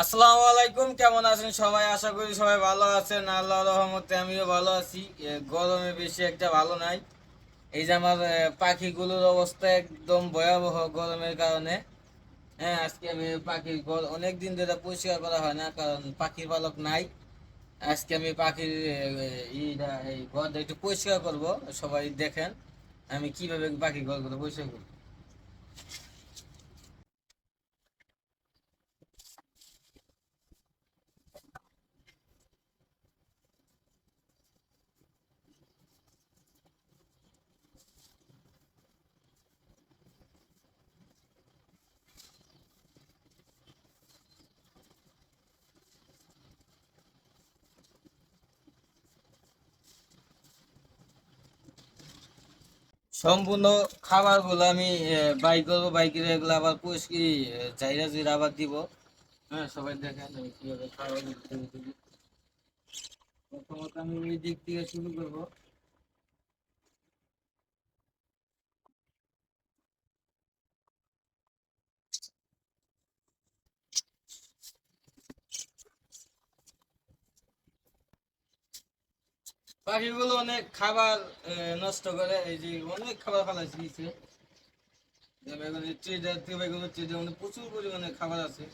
আসসালামু আলাইকুম, কেমন আছেন সবাই? আশা করি সবাই ভালো আছেন। আল্লাহ রহমতে আমিও ভালো আছি। গরমে বেশি একটা ভালো নাই। এই যে আমার পাখিগুলোর অবস্থা একদম ভয়াবহ গরমের কারণে। হ্যাঁ আজকে আমি পাখির ঘর অনেক দিন ধরে পরিষ্কার করা হয় না, কারণ পাখির পালক নাই। আজকে আমি পাখির ইটা, এই ঘরটা একটু পরিষ্কার করব। সবাই দেখেন আমি কীভাবে পাখির ঘরগুলো পরিষ্কার করব। সম্পূর্ণ খাবারগুলো আমি বাই করব বাইকের এগুলো আবার পরিষ্কার চাইরা জুইরা আবার দিব। হ্যাঁ সবাই দেখেন আমি কীভাবে খাবার প্রথমত আমি ওই দিক থেকে শুরু করব। পাখিগুলো অনেক খাবার নষ্ট করে, এই যে অনেক খাবার ফেলাইছে নিচে প্রচুর পরিমাণে খাবার আছে?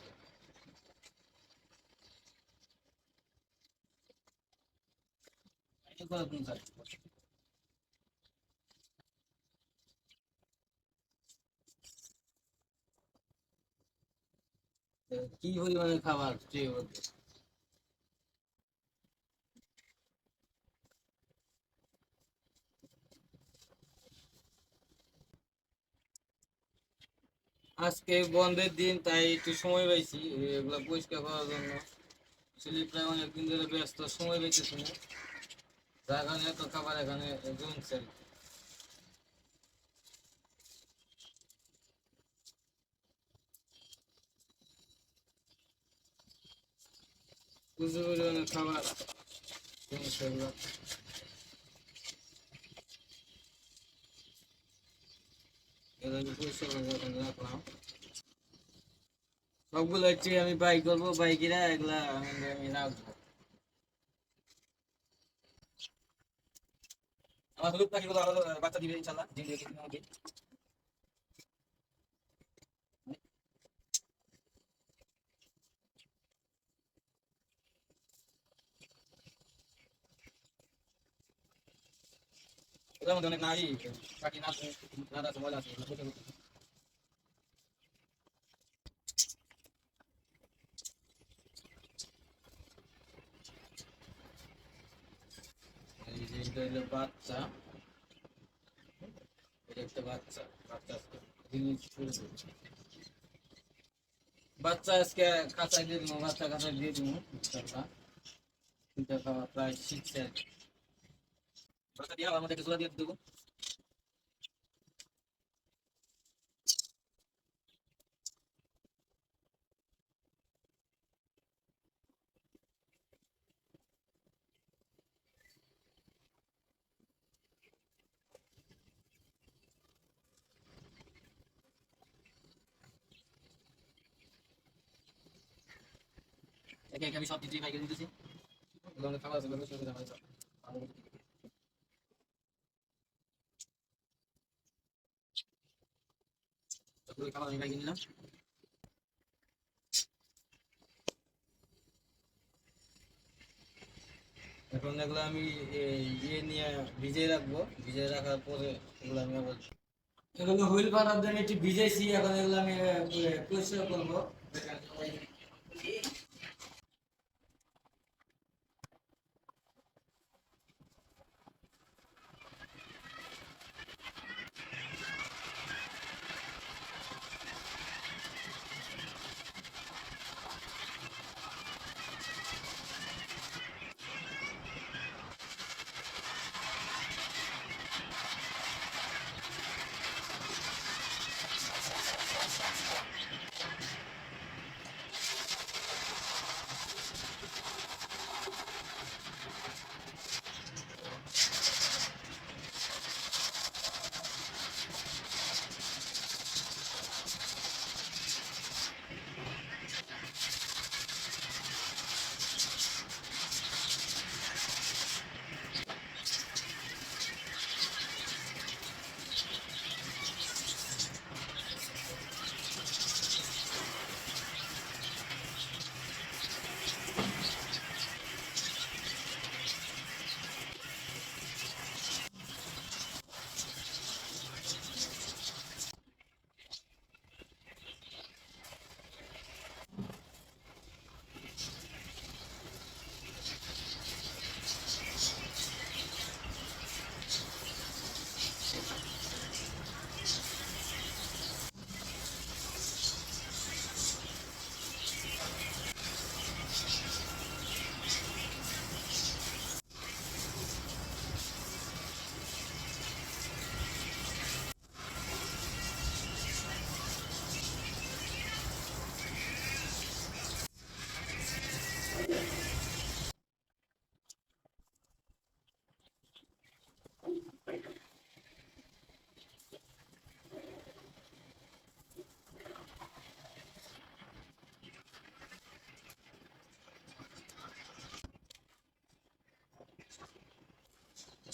কি পরিমাণে খাবার ট্রে আজকে বন্ধের দিন, তাই একটু সময় পাইছি। এগুলা পরিষ্কার করার জন্য। আসলে প্রায় অনেকদিন ধরে ব্যস্ত, সময় পাইতেছি না। যার কারণে এত খাবার এখানে জমছে আর। প্রচুর পরিমাণে খাবার জমছে এগুলা। এগুলা সবগুলো হচ্ছে আমি বাই করব বাইকেরা এগুলা আমি আমি রাখব। আমার হলুদ পাখিগুলো আরও বাচ্চা দিবে, ইনশাল্লাহ ডিম দিয়ে দিবে আমাকে। ওদের মধ্যে অনেক নারী পাখি নাচ আছে মজা আছে বাচ্চা একটা বাচ্চা বাচ্চা জিনিস বাচ্চা আজকে দিয়ে দিব বাচ্চা কাঁচা দিয়ে প্রায় শিখছে একে আমি সব দিচ্ছি বাইকে দিতেছি খাবার আছে আমার ভালো করে দিতে হবে। সবগুলো খাবার আমি লাগিয়ে নিলাম এখন এগুলো আমি ইয়ে নিয়ে ভিজিয়ে রাখব। ভিজিয়ে রাখার পরে এগুলো আমি আবার এগুলো হুইল পাড়ার জন্য একটু ভিজেছি এখন এগুলো আমি পরিষ্কার করব।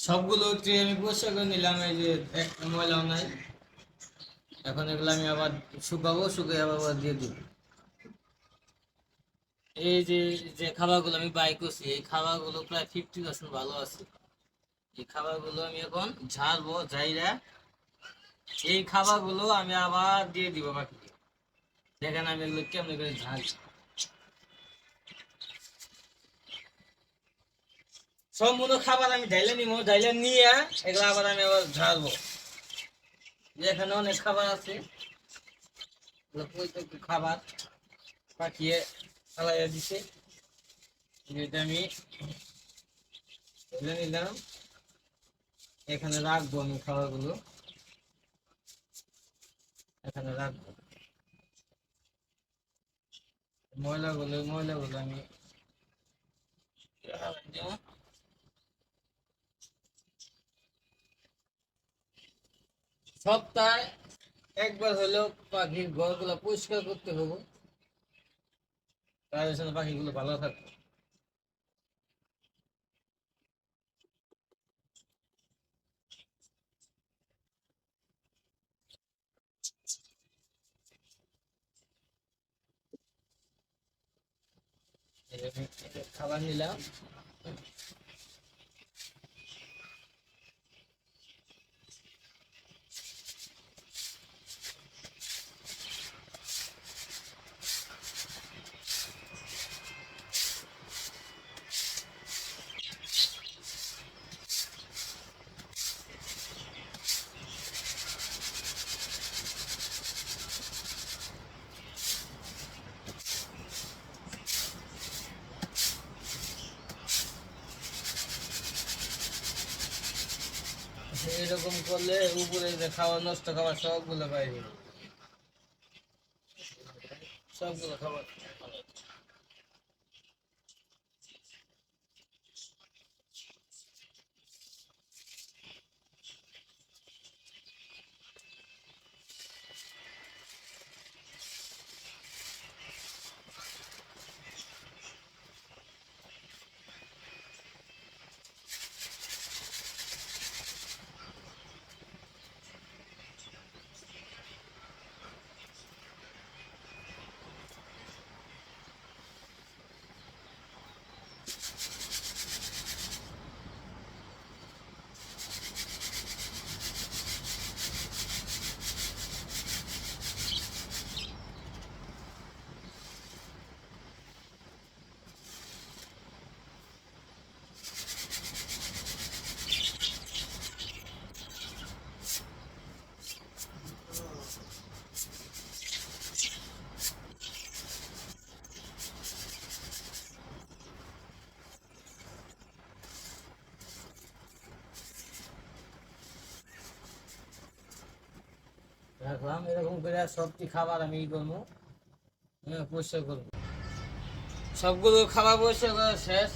সবগুলো ট্রে আমি পরিষ্কার করে নিলাম, এই যে এক ময়লাও নাই। এখন এগুলো আমি আবার শুকাবো, শুকিয়ে আবার দিয়ে দিব। এই যে যে খাবারগুলো আমি বাই করছি, এই খাবারগুলো প্রায় ফিফটি পার্সেন্ট ভালো আছে। এই খাবারগুলো আমি এখন ঝাড়বো ঝাইরা এই খাবারগুলো আমি আবার দিয়ে দিব বাকি দেখেন আমি এগুলো কেমন করে ঝাড়ি সম্পূর্ণ খাবার আমি ঢাইলে নিব ঢাইলে নিয়ে এগুলো আবার আমি আবার ঝাড়বো। এখানে অনেক খাবার আছে খাবার পাঠিয়ে ফালাইয়া দিছে। আমি ঢেলে নিলাম। এখানে রাখব আমি খাবারগুলো। এখানে রাখব। ময়লাগুলো ময়লাগুলো আমি সপ্তাহে একবার হলেও পাখির ঘরগুলো পরিষ্কার করতে হবে। তাহলে সাথে পাখিগুলো ভালো থাকবে। খাবার নিলাম। এরকম করলে উপরে যে খাবার নষ্ট খাবার সবগুলো বাইরে সবগুলো খাবার রাখলাম এরকম করে সবটি খাবার আমি ই করব হ্যাঁ, পরিষ্কার করব সবগুলো খাবার পরিষ্কার করা শেষ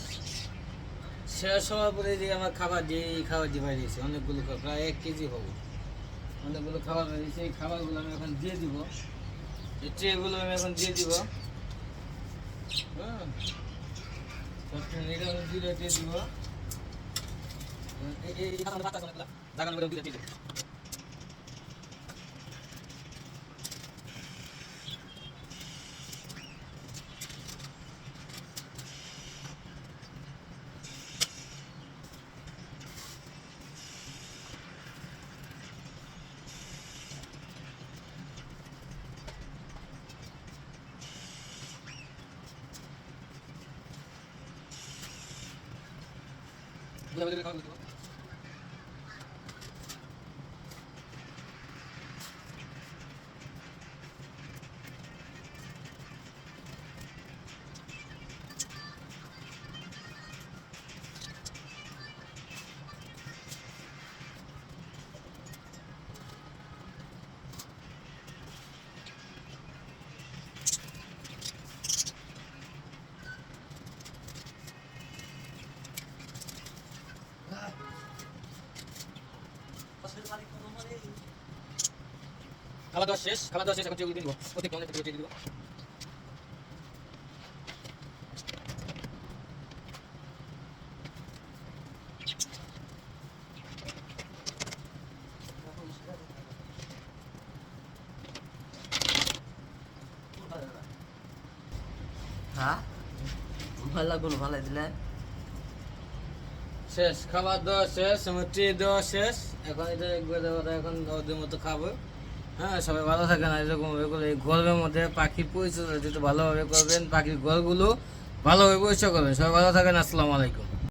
শেষ হওয়ার পরে যে আমার খাবার এই খাবার দিয়ে দিয়েছে অনেকগুলো প্রায় এক কেজি হবে অনেকগুলো খাবার দিয়েছে এই খাবারগুলো আমি এখন দিয়ে দিব এই ট্রেগুলো আমি এখন দিয়ে দিব হ্যাঁ দিয়ে দিব এই খাওয়া দাওয়া শেষ? খাওয়া দাওয়া শেষ এখন দিয়ে দিব প্রত্যেক জনের দিয়ে দিব শেষ খাবার দাওয়া শেষ মুটি দেওয়া শেষ। এখন এটা একবারে ওরা এখন ওদের মতো খাব। হ্যাঁ সবাই ভালো থাকে না এরকম এগুলো এই গরমের মধ্যে পাখির পরিচর্যা যদি ভালোভাবে করবেন, পাখির ঘরগুলো ভালোভাবে পরিচয় করবেন। সবাই ভালো থাকেন, আসসালামু আলাইকুম।